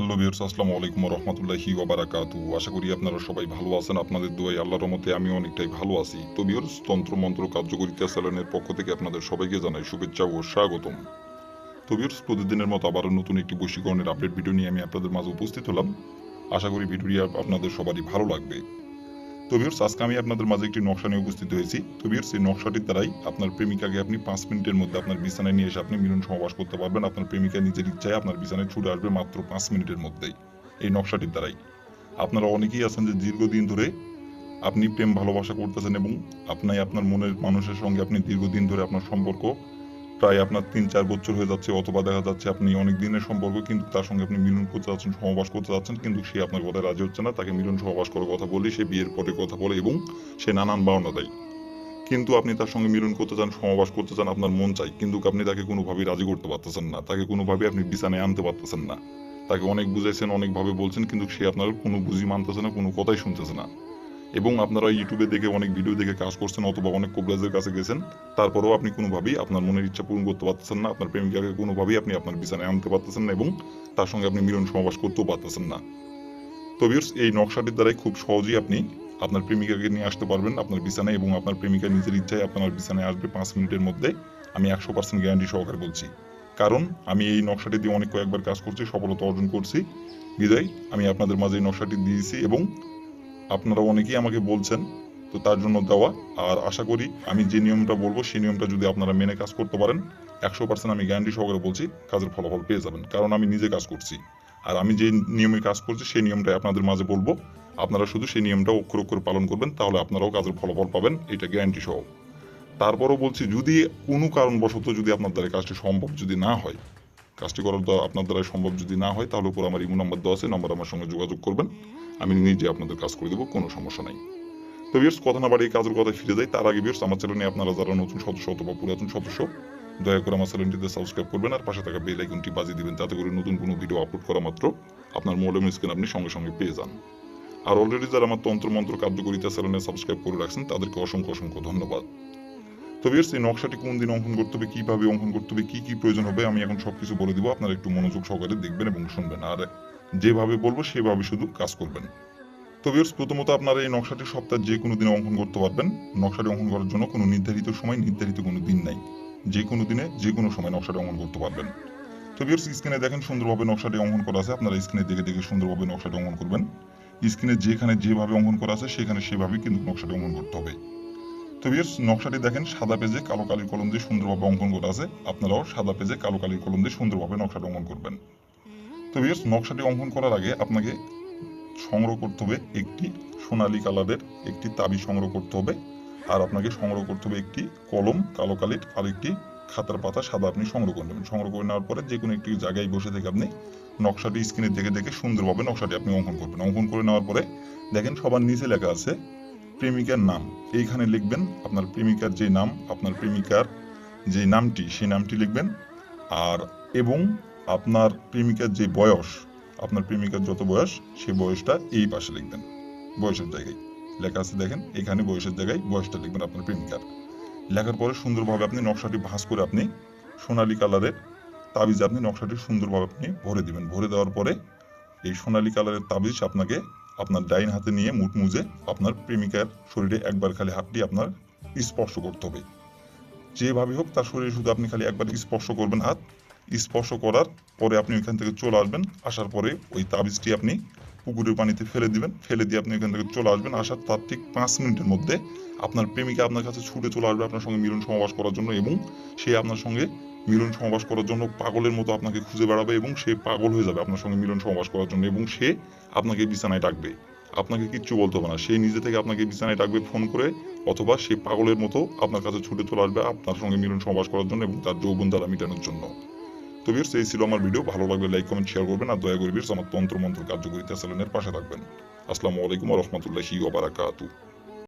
Hello বিয়ার্স আসসালামু আলাইকুম রহমতুল্লাহি ওবারাকাতু আশা করি আপনারা সবাই ভালো আছেন, আপনাদের দোয়াই আল্লাহর রহমতে আমি অনেকটাই ভালো আছি। তো বিয়ার্স তন্ত্র মন্ত্র কার্যকরিতা স্যালনের পক্ষ থেকে আপনাদের সবাইকে জানাই শুভেচ্ছা ও স্বাগতম। তো বিয়ার্স প্রতিদিনের মতো আবারও নতুন একটি বশীকরণের আপডেট ভিডিও নিয়ে আমি আপনাদের মাঝে উপস্থিত হলাম। আশা করি ভিডিওটি আপনাদের সবারই ভালো লাগবে। তো বিয়ার্স আজকে আমি আপনাদের মাঝে একটি নকশা নিয়ে উপস্থিত হয়েছি। তো বিয়ার্স এই নকশাটির দ্বারাই আপনার প্রেমিকাকে আপনি পাঁচ মিনিটের মধ্যে আপনার বিছানায় নিয়ে এসে আপনি মিলন সহবাস করতে পারবেন। আপনার প্রেমিকা নিজের ইচ্ছায় আপনার বিছানায় ছুটে আসবে মাত্র পাঁচ মিনিটের মধ্যেই এই নকশাটির দ্বারাই। আপনারা অনেকেই আছেন যে দীর্ঘদিন ধরে আপনি প্রেম ভালোবাসা করতেছেন এবং আপনি আপনার মনের মানুষের সঙ্গে আপনি দীর্ঘদিন ধরে আপনার সম্পর্ক প্রায় আপনার তিন, চার বছর হয়ে যাচ্ছে, অথবা দেখা যাচ্ছে আপনি অনেক দিনের সম্পর্ক, কিন্তু তার সঙ্গে আপনি মিলন করতে যাচ্ছেন, সহবাস করতে যাচ্ছেন, কিন্তু সে আপনার কথা রাজি হচ্ছে না, তাকে মিলন সহবাস করার কথা বলে, সে বিয়ের পরে কথা বলে এবং সে নানান বারণা দেয়। কিন্তু আপনি তার সঙ্গে মিলন করতে চান, সহবাস করতে চান, আপনার মন চাই, কিন্তু আপনি তাকে কোনোভাবেই রাজি করতে পারতেছেন না, তাকে কোনোভাবে আপনি বিছানায় আনতে পারতেছেন না। তাকে অনেক বুঝাইছেন, অনেকভাবে বলছেন, কিন্তু সে আপনার কোনো বুঝি মানতেছে না, কোনো কথাই শুনতেছে না। এবং আপনারা ইউটিউবে দেখে অনেক ভিডিও দেখে কাজ করছেন অথবা অনেক কোবরাজের কাছে গেছেন, তারপরেও আপনি কোনোভাবেই আপনার মনের ইচ্ছা পূরণ করতে পারতেছেন না, আপনার প্রেমিকাকে কোনোভাবেই আপনি আপনার বিছানায় আনতে পারতেছেন না এবং তার সঙ্গে আপনি মিলন সমাবাস করতেও পারতেছেন না। তো এই নকশাটির দ্বারাই খুব সহজেই আপনি আপনার প্রেমিকাকে নিয়ে আসতে পারবেন আপনার বিছানায় এবং আপনার প্রেমিকা নিজের ইচ্ছায় আপনার বিছানায় আসবে পাঁচ মিনিটের মধ্যে। আমি একশো পার্সেন্ট গ্যারান্টি সহকারে বলছি। কারণ আমি এই নকশাটি দিয়ে অনেক কয়েকবার কাজ করছি, সফলতা অর্জন করছি। বিদায়, আমি আপনাদের মাঝে এই নকশাটি দিয়েছি এবং আপনারা অনেকেই আমাকে বলছেন, তো তার জন্য দেওয়া। আর আশা করি আমি যে নিয়মটা বলব, সেই নিয়মটা যদি আপনারা মেনে কাজ করতে পারেন, একশো পার্সেন্ট আমি গ্যারান্টি সহকারে বলছি, কাজের ফলাফল পেয়ে যাবেন। কারণ আমি নিজে কাজ করছি। আর আমি যে নিয়মে কাজ করছি, সেই নিয়মটাই আপনাদের মাঝে বলব। আপনারা শুধু সেই নিয়মটা অক্ষর অক্ষর পালন করবেন, তাহলে আপনারাও কাজের ফলাফল পাবেন, এটা গ্যারান্টি সহ। তারপরও বলছি, যদি কোনো কারণবশত যদি আপনার দ্বারা কাজটি সম্ভব যদি না হয়, কাজটি করার দ্বারা আপনার দ্বারা সম্ভব যদি না হয়, তাহলে উপর আমার ইমো নাম্বার দেওয়া আছে নাম্বার আমার সঙ্গে যোগাযোগ করবেন। আমি নিজে আপনাদের কাজ করে দেবো, কোনো সমস্যা নাই। তো বিয়ার্স কথা না বাড়িয়ে কাজের কথায় ফিরে যাই। তার আগে বিয়ার্স আমার চ্যানেলে আপনারা যারা নতুন সদস্য অথবা পুরাতন সদস্য, দয়া করে আমার চ্যানেলটিতে সাবস্ক্রাইব করবেন আর পাশে থাকা বেল আইকনটি বাজিয়ে দিবেন তাতে করে নতুন কোনো ভিডিও আপলোড করা মাত্র আপনার মোবাইল স্ক্রিন আপনি সঙ্গে সঙ্গে পেয়ে যান। আর অলরেডি যারা আমার তন্ত্র মন্ত্র কার্যকরিতা চ্যানেলে সাবস্ক্রাইব করে রাখছেন, তাদেরকে অসংখ্য অসংখ্য ধন্যবাদ। তো বিয়ার্স এই নকশাটি কোন দিন অঙ্কন করতে হবে, কীভাবে অঙ্কন করতে হবে, কি কি প্রয়োজন হবে, আমি এখন সবকিছু বলে দিব। আপনারা একটু মনোযোগ সহকারে দেখবেন এবং শুনবেন। আর যেভাবে বলব, সেভাবে শুধু কাজ করবেন। তো বিয়ার্স প্রথমত আপনারা এই নকশাটি সপ্তাহে যে কোনো দিনে অঙ্কন করতে পারবেন। নকশাটি অঙ্কন করার জন্য কোনো নির্ধারিত সময়, নির্ধারিত কোনো দিন নাই। যে কোনো দিনে, যে কোনো সময় নকশাটি অঙ্কন করতে পারবেন। তো বিয়ার্স স্ক্রিনে দেখেন সুন্দরভাবে নকশাটি অঙ্কন করা আছে। আপনারা স্ক্রিনে দেখে দেখে সুন্দরভাবে নকশাটি অঙ্কন করবেন। স্ক্রিনে যেখানে যেভাবে অঙ্কন করা আছে, সেখানে সেভাবেই কিন্তু নকশাটি অঙ্কন করতে হবে। তো বিয়ার্স নকশাটি দেখেন সাদা পেজে কালো কালির কলম দিয়ে সুন্দরভাবে অঙ্কন করা আছে। আপনারাও সাদা পেজে কালো কালির কলম দিয়ে সুন্দরভাবে নকশাটি অঙ্কন করবেন। তো বিয়ার্স নকশাটি অঙ্কন করার আগে আপনাকে সংগ্রহ করতে হবে একটি সোনালি কালারের একটি তাবি সংগ্রহ করতে হবে। আর আপনাকে সংগ্রহ করতে হবে একটি কলম, কালো কালির, আর একটি খাতার পাতা, সাদা আপনি সংগ্রহ করে নেবেন। সংগ্রহ করে নেওয়ার পরে যে কোনো একটি জায়গায় বসে থেকে আপনি নকশাটি স্ক্রিনে দেখে দেখে সুন্দরভাবে নকশাটি আপনি অঙ্কন করবেন। অঙ্কন করে নেওয়ার পরে দেখেন সবার নিচে লেখা আছে প্রেমিকার নাম। এইখানে লিখবেন আপনার প্রেমিকার যে নাম, আপনার প্রেমিকার যে নামটি, সেই নামটি লিখবেন। আর এবং আপনার প্রেমিকার যে বয়স, আপনার প্রেমিকার যত বয়স সেই বয়সটা এই পাশে লিখবেন। বয়সের জায়গায়। লেখা আছে দেখেন, এখানে বয়সের জায়গায় বয়সটা লিখবেন আপনার প্রেমিকার। লেখার পরে সুন্দরভাবে আপনি নকশাটি ভাঁজ করে আপনি সোনালী কালারের তাবিজ আপনি নকশাটি সুন্দরভাবে আপনি ভরে দিবেন। ভরে দেওয়ার পরে এই সোনালী কালারের তাবিজ আপনাকে আপনার ডাইন হাতে নিয়ে মুঠ মুজে আপনার প্রেমিকার শরীরে একবার খালি হাতটি আপনার স্পর্শ করতে হবে। যেভাবে হোক তার শরীরে শুধু আপনি খালি একবার স্পর্শ করবেন হাত স্পর্শ করার পরে আপনি ওইখান থেকে চলে আসবেন। আসার পরে ওই তাবিজটি আপনি পুকুরের পানিতে ফেলে দিবেন। ফেলে দিয়ে আপনি ওইখান থেকে চলে আসবেন। আসার তার ঠিক পাঁচ মিনিটের মধ্যে আপনার প্রেমিকা আপনার কাছে ছুটে চলে আসবে আপনার সঙ্গে মিলন সমাবাস করার জন্য এবং সে আপনার সঙ্গে মিলন সমাবাস করার জন্য পাগলের মতো আপনাকে খুঁজে বেড়াবে এবং সে পাগল হয়ে যাবে আপনার সঙ্গে মিলন সমাবাস করার জন্য এবং সে আপনাকে বিছানায় ডাকবে। আপনাকে কিচ্ছু বলতে হবে না। সে নিজে থেকে আপনাকে বিছানায় ডাকবে, ফোন করে অথবা সে পাগলের মতো আপনার কাছে ছুটে চলে আসবে আপনার সঙ্গে মিলন সমাবাস করার জন্য এবং তার যৌবন দ্বারা মেটানোর জন্য। তো বিয়ার্স এই ছিল আমার ভিডিও। ভালো লাগলে লাইক কমেন্ট শেয়ার করবেন আর দয়া করে বিয়ার্স আমার তন্ত্র মন্ত্র কার্যকরিতা চ্যানেলের পাশে থাকবেন। আসসালামু আলাইকুম রহমতুল্লাহি ওবারাকাতু